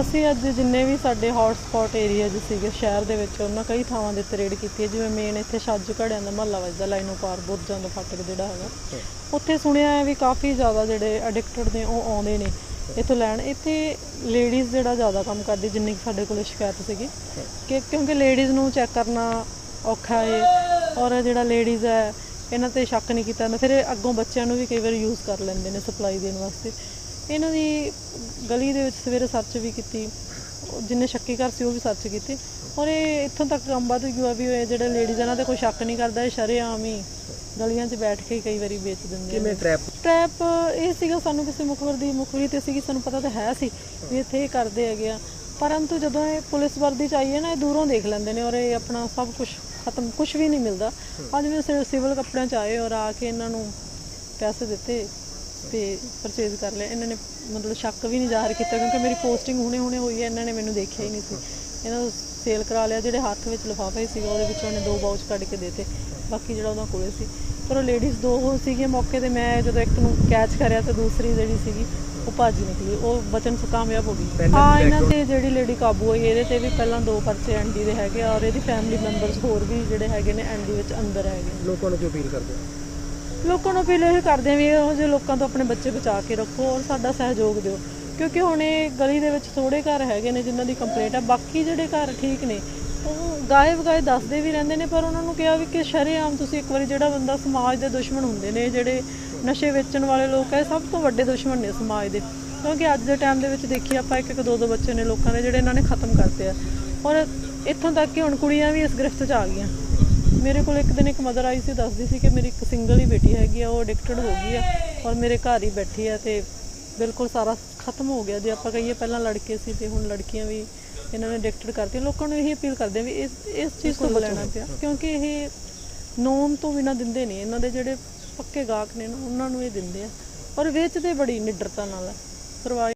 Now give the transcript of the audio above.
ਅਸੀਂ ਅੱਜ ਜਿੰਨੇ ਵੀ ਸਾਡੇ ਹੌਟ ਸਪੌਟ ਏਰੀਆਜ਼ ਸੀਗੇ, ਸ਼ਹਿਰ ਦੇ ਵਿੱਚ, ਉਹਨਾਂ ਕਈ ਥਾਵਾਂ ਦੇ ਉੱਤੇ ਰੇਡ ਕੀਤੀ ਹੈ। ਜਿਵੇਂ ਮੇਨ ਇੱਥੇ ਛੱਜ ਘੜਿਆਂ ਦਾ ਮਹੱਲਾ ਵੱਜਦਾ ਲਾਈਨੋ ਪਾਰ ਬੁਰਜਾਂ ਦਾ ਫਾਟਕ ਜਿਹੜਾ ਹੈਗਾ। ਉੱਥੇ ਸੁਣਿਆ ਹੈ ਵੀ ਕਾਫੀ ਜ਼ਿਆਦਾ ਜਿਹੜੇ ਐਡਿਕਟਡ ਨੇ, ਉਹ ਆਉਂਦੇ ਨੇ ਇੱਥੋਂ ਲੈਣ। ਇੱਥੇ ਲੇਡੀਜ਼ ਜਿਹੜਾ ਜ਼ਿਆਦਾ ਕੰਮ ਕਰਦੀ, ਜਿੰਨੀ ਕੁ ਸਾਡੇ ਕੋਲ ਸ਼ਿਕਾਇਤ ਸੀਗੀ ਕਿ ਕਿਉਂਕਿ ਲੇਡੀਜ਼ ਨੂੰ ਚੈੱਕ ਕਰਨਾ ਔਖਾ ਹੈ ਔਰ ਜਿਹੜਾ ਲੇਡੀਜ਼ ਹੈ, ਇਹਨਾਂ ਤੇ ਸ਼ੱਕ ਨਹੀਂ ਕੀਤਾ ਜਾਂਦਾ। ਫਿਰ ਅੱਗੋਂ ਬੱਚਿਆਂ ਨੂੰ ਵੀ ਕਈ ਵਾਰ ਯੂਜ਼ ਕਰ ਲੈਂਦੇ ਨੇ ਸਪਲਾਈ ਦੇਣ ਵਾਸਤੇ। ਇਹਨਾਂ ਦੀ ਗਲੀ ਦੇ ਵਿੱਚ ਸਵੇਰੇ ਸਰਚ ਵੀ ਕੀਤੀ। ਜਿੰਨੇ ਸ਼ੱਕੀ ਘਰ ਸੀ ਉਹ ਵੀ ਸਰਚ ਕੀਤੇ। ਔਰ ਇਹ ਇੱਥੋਂ ਤੱਕ ਕੰਮ ਵੱਧ ਗਿਆ ਵੀ ਇਹ ਜਿਹੜੇ ਲੇਡੀਜ਼ ਇਹਨਾਂ ਤੇ ਕੋਈ ਸ਼ੱਕ ਨਹੀਂ ਕਰਦਾ ਇਹ ਸ਼ਰੇਆਮ ਹੀ ਗਲੀਆਂ 'ਚ ਬੈਠ ਕੇ ਕਈ ਵਾਰੀ ਵੇਚ ਦਿੰਦੇ ਕਿਵੇਂ ਟ੍ਰੈਪ ਟ੍ਰੈਪ ਇਹ ਸੀਗਾ ਸਾਨੂੰ ਕਿਸੇ ਮੁਖਬਰ ਦੀ ਮੁਖਬਰੀ ਤੇ ਸੀਗੀ ਸਾਨੂੰ ਪਤਾ ਤਾਂ ਹੈ ਸੀ ਵੀ ਇੱਥੇ ਇਹ ਕਰਦੇ ਹੈਗੇ ਆ। ਪਰੰਤੂ ਜਦੋਂ ਇਹ ਪੁਲਿਸ ਵਰਦੀ ਚ ਆਈ ਹੈ ਨਾ ਇਹ ਦੂਰੋਂ ਦੇਖ ਲੈਂਦੇ ਨੇ ਔਰ ਇਹ ਆਪਣਾ ਸਭ ਕੁਝ ਖਤਮ ਕੁਝ ਵੀ ਨਹੀਂ ਮਿਲਦਾ। ਅੱਜ ਵੀ ਸਿਵਲ ਕੱਪੜਿਆਂ ਚ ਆਏ ਔਰ ਆ ਕੇ ਇਹਨਾਂ ਨੂੰ ਪੈਸੇ ਦਿੱਤੇ। ਤੇ ਪਰਚੇਜ਼ ਕਰ ਲਿਆ। ਇਹਨਾਂ ਨੇ ਮਤਲਬ ਸ਼ੱਕ ਵੀ ਨਹੀਂ ਜ਼ਾਹਰ ਕੀਤਾ ਕਿਉਂਕਿ ਮੇਰੀ ਪੋਸਟਿੰਗ ਹੁਣੇ ਹੁਣੇ ਹੋਈ ਹੈ ਇਹਨਾਂ ਨੇ ਮੈਨੂੰ ਦੇਖਿਆ ਹੀ ਨਹੀਂ ਸੀ। ਇਹਨਾਂ ਨੂੰ ਸੇਲ ਕਰਾ ਲਿਆ ਜਿਹੜੇ ਹੱਥ ਵਿੱਚ ਲਿਫਾਫਾ ਹੀ ਸੀਗਾ ਉਹਦੇ ਵਿੱਚੋਂ ਉਹਨੇ ਦੋ ਬਾਊਚ ਕੱਢ ਕੇ ਦੇਤੇ। ਬਾਕੀ ਜਿਹੜਾ ਉਹਨਾਂ ਕੋਲੇ ਸੀ। ਪਰ ਉਹ ਲੇਡੀਜ਼ ਦੋ ਉਹ ਸੀਗੇ ਮੌਕੇ ਤੇ ਮੈਂ ਜਦੋਂ ਇੱਕ ਨੂੰ ਕੈਚ ਕਰਿਆ ਤੇ ਦੂਸਰੀ ਜਿਹੜੀ ਸੀਗੀ ਉਹ ਭੱਜ ਨਿਕਲੀ। ਉਹ ਬਚਨ ਕਾਮਯਾਬ ਹੋ ਗਈ। ਹਾਂ ਇਹਨਾਂ ਤੇ ਜਿਹੜੀ ਲੇਡੀ ਕਾਬੂ ਹੋਈ ਇਹਦੇ ਤੇ ਵੀ ਪਹਿਲਾਂ ਦੋ ਪਰਚੇ ਐਨਡੀ ਦੇ ਹੈਗੇ ਔਰ ਇਹਦੀ ਫੈਮਿਲੀ ਮੈਂਬਰਸ ਹੋਰ ਵੀ ਜਿਹੜੇ ਹੈਗੇ ਨੇ ਐਨਡੀ ਵਿੱਚ ਅੰਦਰ ਹੈਗੇ ਲੋਕਾਂ ਨੂੰ ਕੀ ਅਪੀਲ ਕਰਦੇ ਹੋ? ਲੋਕਾਂ ਨੂੰ ਅਪੀਲ ਇਹ ਕਰਦੇ ਆ ਵੀ ਇਹੋ ਜਿਹੇ ਲੋਕਾਂ ਤੋਂ ਆਪਣੇ ਬੱਚੇ ਬਚਾ ਕੇ ਰੱਖੋ ਔਰ ਸਾਡਾ ਸਹਿਯੋਗ ਦਿਓ। ਕਿਉਂਕਿ ਹੁਣ ਇਹ ਗਲੀ ਦੇ ਵਿੱਚ ਥੋੜੇ ਘਰ ਹੈਗੇ ਨੇ ਜਿਨ੍ਹਾਂ ਦੀ ਕੰਪਲੇਂਟ ਹੈ ਬਾਕੀ ਜਿਹੜੇ ਘਰ ਠੀਕ ਨੇ, ਉਹ ਗਾਏ ਵਗਾਏ ਦੱਸਦੇ ਵੀ ਰਹਿੰਦੇ ਨੇ, ਪਰ ਉਹਨਾਂ ਨੂੰ ਕਿਹਾ ਵੀ ਕਿ ਸ਼ਰੇਆਮ ਤੁਸੀਂ ਇੱਕ ਵਾਰੀ ਜਿਹੜਾ ਬੰਦਾ ਸਮਾਜ ਦੇ ਦੁਸ਼ਮਣ ਹੁੰਦੇ ਨੇ, ਜਿਹੜੇ ਨਸ਼ੇ ਵੇਚਣ ਵਾਲੇ ਲੋਕ ਹੈ ਸਭ ਤੋਂ ਵੱਡੇ ਦੁਸ਼ਮਣ ਨੇ ਸਮਾਜ ਦੇ। ਕਿਉਂਕਿ ਅੱਜ ਦੇ ਟਾਈਮ ਦੇ ਵਿੱਚ ਦੇਖੀ ਆਪਾਂ ਇੱਕ ਇੱਕ ਦੋ ਦੋ ਬੱਚੇ ਨੇ ਲੋਕਾਂ ਦੇ, ਜਿਹੜੇ ਇਹਨਾਂ ਨੇ ਖਤਮ ਕਰਤੇ ਆ। ਔਰ ਇੱਥੋਂ ਤੱਕ ਕਿ ਹੁਣ ਕੁੜੀਆਂ ਵੀ ਇਸ ਗ੍ਰਿਫਤ 'ਚ ਆ ਗਈਆਂ। ਮੇਰੇ ਕੋਲ ਇੱਕ ਦਿਨ ਇੱਕ ਮਦਰ ਆਈ ਸੀ ਦੱਸਦੀ ਸੀ ਕਿ ਮੇਰੀ ਇੱਕ ਸਿੰਗਲ ਹੀ ਬੇਟੀ ਹੈਗੀ ਆ ਉਹ ਐਡਿਕਟਡ ਹੋ ਗਈ ਆ ਔਰ ਮੇਰੇ ਘਰ ਹੀ ਬੈਠੀ ਆ ਤੇ ਬਿਲਕੁਲ ਸਾਰਾ ਖਤਮ ਹੋ ਗਿਆ। ਜੇ ਆਪਾਂ ਕਹੀਏ ਪਹਿਲਾਂ ਲੜਕੇ ਸੀ ਤੇ ਹੁਣ ਲੜਕੀਆਂ ਵੀ ਇਹਨਾਂ ਨੇ ਐਡਿਕਟਡ ਕਰਤੀ ਲੋਕਾਂ ਨੂੰ ਇਹੀ ਅਪੀਲ ਕਰਦੇ ਆ ਵੀ ਇਸ ਇਸ ਚੀਜ਼ ਤੋਂ ਬਚਣਾ ਪਿਆ ਕਿਉਂਕਿ ਇਹ ਨੋਮ ਤੋਂ ਬਿਨਾ ਦਿੰਦੇ ਨਹੀਂ ਇਹਨਾਂ ਦੇ ਜਿਹੜੇ ਪੱਕੇ ਗਾਹਕ ਨੇ ਨਾ ਉਹਨਾਂ ਨੂੰ ਇਹ ਦਿੰਦੇ ਆ। ਔਰ ਵੇਚਦੇ ਬੜੀ ਨਿਡਰਤਾ ਨਾਲ ਆ ਪਰਵਾਹ